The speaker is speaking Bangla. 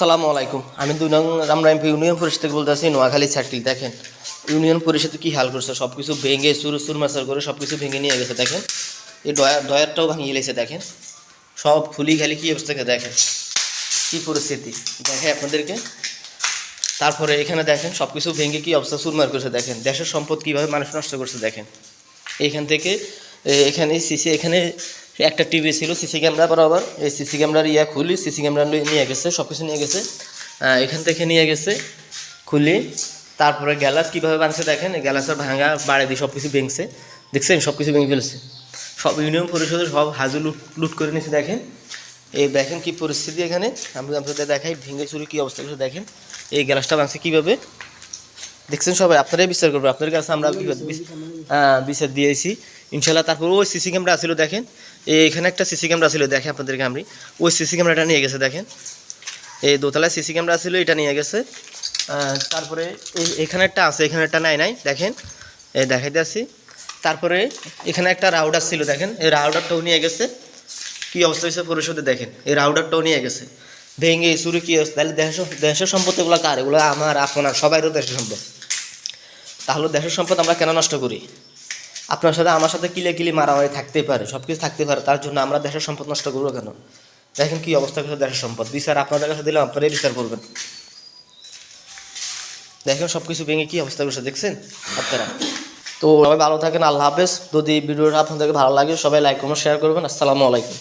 সালামু আলাইকুম। আমি দুই নং রামরামপুর ইউনিয়ন পরিষদ থেকে বলতেছি, নোয়াখালী সার্কিল দেখেন। ইউনিয়ন পরিষদে কি হাল করছে? সব কিছু ভেঙে সুর সুরমাসার করে সব কিছু ভেঙে নিয়ে গেছে, দেখেন। এই ডয়ার ডয়ারটাও ভাঙিয়ে লেছে দেখেন। সব খুলি খালি কী অবস্থাকে দেখেন। কী পরিস্থিতি। দেখে আপনাদেরকে। তারপরে এখানে দেখেন সব কিছু ভেঙে কী অবস্থা সুরমার করেছে, দেখেন। দেশের সম্পদ কীভাবে মানুষ নষ্ট করছে, দেখেন। এইখান থেকে এখানে, সিসি, এখানে একটা টিভি ছিল, সিসি ক্যামেরা বরাবর। এই সিসি ক্যামেরার ইয়া খুলি, সিসি ক্যামেরা নিয়ে গেছে সব কিছু নিয়ে গেছে। এখান থেকে নিয়ে গেছে, খুলি। তারপরে গ্যালাস কীভাবে বানছে দেখেন গ্যালাসের ভাঙা বাড়ি দিয়ে সব কিছু ভেঙছে। দেখছেন সব কিছু ভেঙে ফেলছে। সব ইউনিয়ন পরিষদের সব হাজু লুট লুট করে নিয়েছে, দেখেন। এই দেখেন কি পরিস্থিতি এখানে। আমি আপনাদের দেখাই, ভেঙে চুরি কী অবস্থা করছে দেখেন। এই গ্যালাসটা ভাঙছে কীভাবে? দেখছেন সবাই, আপনারাই বিচার করবেন। আপনাদের কাছে আমরা বিচার দিয়েছি। ইনশাল্লাহ তারপর ওই সিসি ক্যামেরা ছিল দেখেন। এখানে একটা সিসি ক্যামেরা ছিল দেখেন আপনাদেরকে আমি। ওই সিসি ক্যামেরাটা নিয়ে গেছে, দেখেন। এই দোতলায় সিসি ক্যামেরা ছিল এটা নিয়ে গেছে। তারপরে এখানে একটা আছে, এখানে একটা নাই নাই, দেখেন। এই দেখাইতে আসি। তারপরে এখানে একটা রাউডার ছিল, দেখেন। এই রাউডারটাও নিয়ে গেছে। কি অবস্থা হয়েছে, পরিষদে দেখেন। এই রাউডারটাও নিয়ে গেছে। ভেঙে, চুরি কি অবস্থা? তাহলে দেশ, দেশের সম্পদ এগুলো কার? এগুলো আমার, আপনার, সবাইরও দেশের সম্পদ। তাহলে দেশের সম্পদ আমরা কেন নষ্ট করি? আপনার সাথে আমার সাথে কিলে কিলি মারামারি থাকতে পারে সব কিছু থাকতে পারে, তার জন্য আমরা দেশের সম্পদ নষ্ট করব কেন? দেখেন কি অবস্থা করছে দেশের সম্পদ। বিচার আপনাদের কাছে দিলে আপনারাই বিচার করবেন। দেখেন সব কিছু ভেঙে কি অবস্থা করছে দেখছেন? আপনারা। তো সবাই ভালো থাকেন, আল্লাহ হাফেজ। যদি ভিডিওটা আপনাদেরকে ভালো লাগে, সবাই লাইক কমেন্ট শেয়ার করবেন। আসসালামু আলাইকুম।